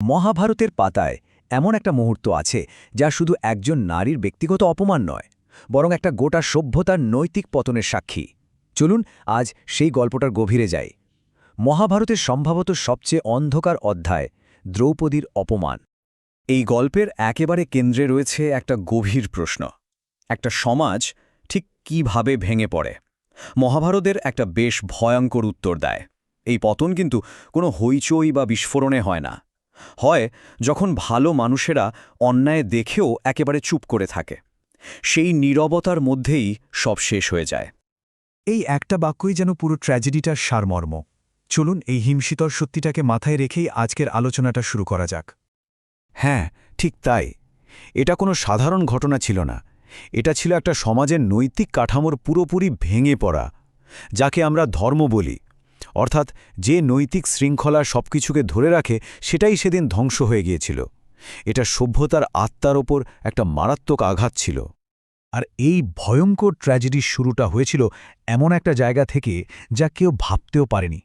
মহাভারতের পাতায় এমন একটা মুহূর্ত আছে যা শুধু একজন নারীর ব্যক্তিগত অপমান নয়, বরং একটা গোটা সভ্যতার নৈতিক পতনের সাক্ষী। চলুন আজ সেই গল্পটার গভীরে যাই। মহাভারতের সম্ভবত সবচেয়ে অন্ধকার অধ্যায়, দ্রৌপদীর অপমান। এই গল্পের একেবারে কেন্দ্রে রয়েছে একটা গভীর প্রশ্ন, একটা সমাজ ঠিক কীভাবে ভেঙে পড়ে? মহাভারতের একটা বেশ ভয়ঙ্কর উত্তর দেয়। এই পতন কিন্তু কোনো হইচই বা বিস্ফোরণে হয় না। হয় যখন ভালো মানুষেরা অন্যায় দেখেও একেবারে চুপ করে থাকে। সেই নীরবতার মধ্যেই সব শেষ হয়ে যায়। এই একটা বাক্যই যেন পুরো ট্র্যাজেডিটার সারমর্ম। চলুন এই হিমশীতল সত্যিটাকে মাথায় রেখেই আজকের আলোচনাটা শুরু করা যাক। হ্যাঁ ঠিক তাই। এটা কোনো সাধারণ ঘটনা ছিল না। এটা ছিল একটা সমাজের নৈতিক কাঠামোর পুরোপুরি ভেঙে পড়া যাকে আমরা ধর্ম বলি। অর্থাৎ যে নৈতিক শৃঙ্খলা সবকিছুকে ধরে রাখে, সেটাই সেদিন ধ্বংস হয়ে গিয়েছিল। এটা সভ্যতার আত্মার ওপর একটা মারাত্মক আঘাত ছিল। আর এই ভয়ঙ্কর ট্র্যাজেডির শুরুটা হয়েছিল এমন একটা জায়গা থেকে যা কেউ ভাবতেও পারেনি।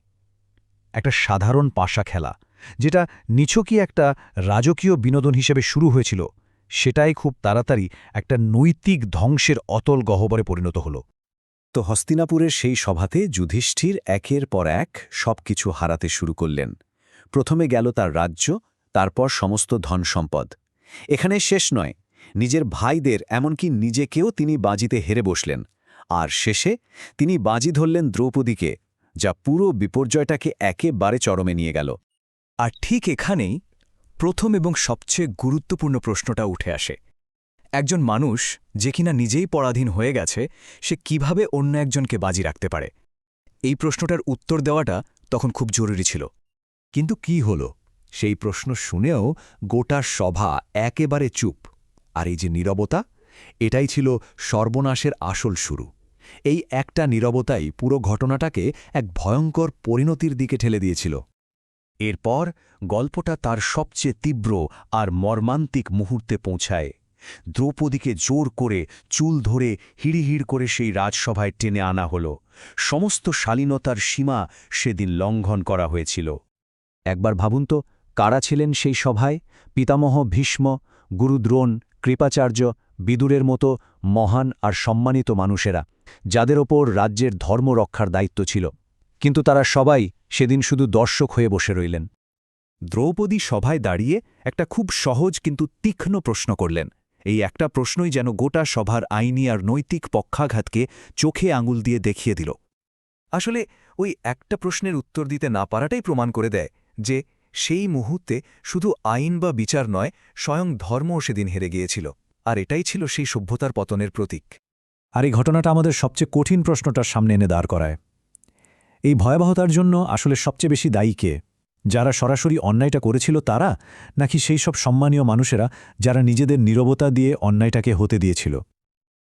একটা সাধারণ পাশা খেলা, যেটা নিছকই একটা রাজকীয় বিনোদন হিসেবে শুরু হয়েছিল। সেটাই খুব তাড়াতাড়ি একটা নৈতিক ধ্বংসের অতল গহ্বরে পরিণত হলো। তো হস্তিনাপুরের সেই সভাতে যুধিষ্ঠির একের পর এক সবকিছু হারাতে শুরু করলেন। প্রথমে গেল তার রাজ্য, তারপর সমস্ত ধন সম্পদ। এখানে শেষ নয়, নিজের ভাইদের এমনকি নিজেকেও তিনি বাজিতে হেরে বসলেন। আর শেষে তিনি বাজি ধরলেন দ্রৌপদীকে, যা পুরো বিপর্যয়টাকে একেবারে চরমে নিয়ে গেল। আর ঠিক এখানেই প্রথম এবং সবচেয়ে গুরুত্বপূর্ণ প্রশ্নটা উঠে আসে। একজন মানুষ যে কিনা নিজেই পরাধীন হয়ে গেছে, সে কীভাবে অন্য একজনকে বাজি রাখতে পারে? এই প্রশ্নটার উত্তর দেওয়াটা তখন খুব জরুরি ছিল। কিন্তু কি হল? সেই প্রশ্ন শুনেও গোটা সভা একেবারে চুপ। আর এই যে নীরবতা, এটাই ছিল সর্বনাশের আসল শুরু। এই একটা নীরবতাই পুরো ঘটনাটাকে এক ভয়ঙ্কর পরিণতির দিকে ঠেলে দিয়েছিল। এরপর গল্পটা তার সবচেয়ে তীব্র আর মর্মান্তিক মুহূর্তে পৌঁছায় দ্রৌপদীকে জোর করে চুল ধরে হিড়িহিড় করে সেই রাজসভায় টেনে আনা হল। সমস্ত শালীনতার সীমা সেদিন লঙ্ঘন করা হয়েছিল। একবার ভাবুন তো, কারা ছিলেন সেই সভায়? পিতামহ ভীষ্ম, গুরুদ্রোণ, কৃপাচার্য, বিদুরের মতো মহান আর সম্মানিত মানুষেরা, যাদের ওপর রাজ্যের ধর্ম রক্ষার দায়িত্ব ছিল। কিন্তু তারা সবাই সেদিন শুধু দর্শক হয়ে বসে রইলেন। দ্রৌপদী সভায় দাঁড়িয়ে একটা খুব সহজ কিন্তু তীক্ষ্ণ প্রশ্ন করলেন। এই একটা প্রশ্নই যেন গোটা সভার আইনি আর নৈতিক পক্ষাঘাতকে চোখে আঙুল দিয়ে দেখিয়ে দিল। আসলে ওই একটা প্রশ্নের উত্তর দিতে না পারাটাই প্রমাণ করে দেয় যে সেই মুহূর্তে শুধু আইন বা বিচার নয়, স্বয়ং ধর্মও সেদিন হেরে গিয়েছিল, আর এটাই ছিল সেই সভ্যতার পতনের প্রতীক। আর এই ঘটনাটা আমাদের সবচেয়ে কঠিন প্রশ্নটার সামনে এনে দাঁড় করায়। এই ভয়াবহতার জন্য আসলে সবচেয়ে বেশি দায়ী কে? যারা সরাসরি অন্যায়টা করেছিল তারা, নাকি সেই সব সম্মানীয় মানুষেরা যারা নিজেদের নীরবতা দিয়ে অন্যায়টাকে হতে দিয়েছিল?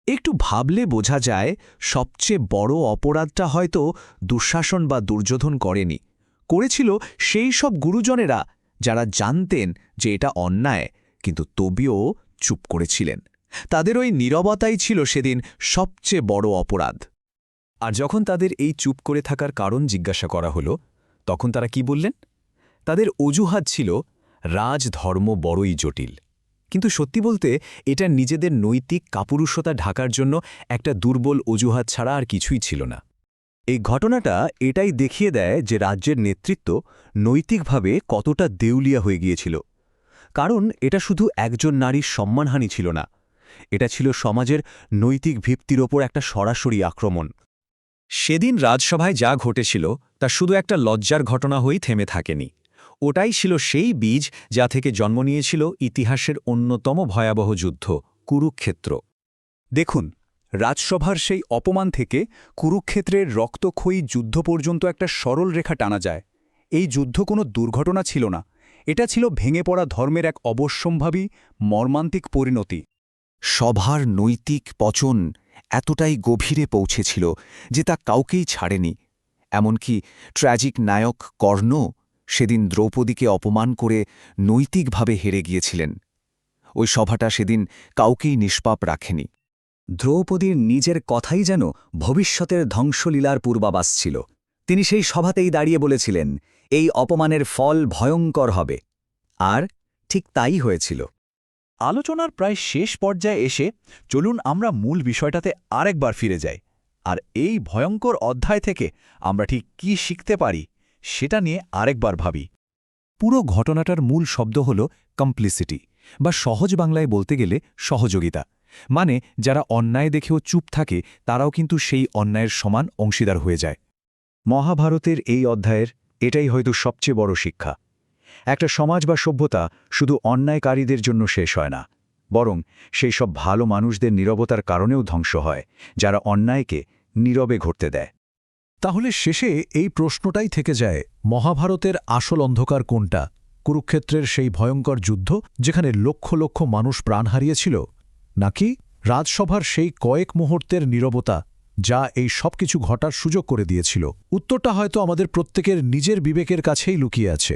একটু ভাবলে বোঝা যায়, সবচেয়ে বড় অপরাধটা হয়তো দুঃশাসন বা দুর্যোধন করেনি। করেছিল সেই সব গুরুজনেরা যারা জানতেন যে এটা অন্যায়, কিন্তু তবিও চুপ করেছিলেন। তাদের ওই নীরবতাই ছিল সেদিন সবচেয়ে বড় অপরাধ। আর যখন তাদের এই চুপ করে থাকার কারণ জিজ্ঞাসা করা হলো, তখন তারা কি বললেন? তাদের অজুহাত ছিল, রাজধর্ম বড়ই জটিল। কিন্তু সত্যি বলতে, এটা নিজেদের নৈতিক কাপুরুষতা ঢাকার জন্য একটা দুর্বল অজুহাত ছাড়া আর কিছুই ছিল না। এই ঘটনাটা এটাই দেখিয়ে দেয় যে রাজ্যের নেতৃত্ব নৈতিকভাবে কতটা দেউলিয়া হয়ে গিয়েছিল। কারণ এটা শুধু একজন নারীর সম্মানহানি ছিল না, এটা ছিল সমাজের নৈতিক ভিত্তির ওপর একটা সরাসরি আক্রমণ। সেদিন রাজসভায় যা ঘটেছিল, তা শুধু একটা লজ্জার ঘটনা হয়েই থেমে থাকেনি। ওটাই ছিল সেই বীজ যা থেকে জন্ম নিয়েছিল ইতিহাসের অন্যতম ভয়াবহ যুদ্ধ, কুরুক্ষেত্র। দেখুন, রাজসভার সেই অপমান থেকে কুরুক্ষেত্রের রক্তক্ষয়ী যুদ্ধ পর্যন্ত একটা সরল রেখা টানা যায়। এই যুদ্ধ কোনো দুর্ঘটনা ছিল না। এটা ছিল ভেঙে পড়া ধর্মের এক অবশ্যম্ভাবী, মর্মান্তিক পরিণতি। সভার নৈতিক পচন এতটাই গভীরে পৌঁছেছিল যে তা কাউকেই ছাড়েনি। এমনকি ট্র্যাজিক নায়ক কর্ণ সেদিন দ্রৌপদীকে অপমান করে নৈতিকভাবে হেরে গিয়েছিলেন। ওই সভাটা সেদিন কাউকেই নিষ্পাপ রাখেনি। দ্রৌপদীর নিজের কথাই যেন ভবিষ্যতের ধ্বংসলীলার পূর্বাবাস ছিল। তিনি সেই সভাতেই দাঁড়িয়ে বলেছিলেন, এই অপমানের ফল ভয়ঙ্কর হবে। আর ঠিক তাই হয়েছিল। আলোচনার প্রায় শেষ পর্যায়ে এসে চলুন আমরা মূল বিষয়টাতে আরেকবার ফিরে যাই। আর এই ভয়ঙ্কর অধ্যায় থেকে আমরা ঠিক কি শিখতে পারি সেটা নিয়ে আরেকবার ভাবি। পুরো ঘটনাটার মূল শব্দ হল কমপ্লিসিটি বা সহজ বাংলায় বলতে গেলে সহযোগিতা। মানে যারা অন্যায় দেখেও চুপ থাকে, তারাও কিন্তু সেই অন্যায়ের সমান অংশীদার হয়ে যায়। মহাভারতের এই অধ্যায়ের এটাই হয়তো সবচেয়ে বড় শিক্ষা। একটা সমাজ বা সভ্যতা শুধু অন্যায়কারীদের জন্য শেষ হয় না, বরং সেই সব ভালো মানুষদের নীরবতার কারণেও ধ্বংস হয়, যারা অন্যায়কে নীরবে ঘটতে দেয়। তাহলে শেষে এই প্রশ্নটাই থেকে যায়, মহাভারতের আসল অন্ধকার কোনটা? কুরুক্ষেত্রের সেই ভয়ঙ্কর যুদ্ধ, যেখানে লক্ষ লক্ষ মানুষ প্রাণ হারিয়েছিল? নাকি রাজসভার সেই কয়েক মুহূর্তের নীরবতা, যা এই সবকিছু ঘটার সুযোগ করে দিয়েছিল? উত্তরটা হয়তো আমাদের প্রত্যেকের নিজের বিবেকের কাছেই লুকিয়ে আছে।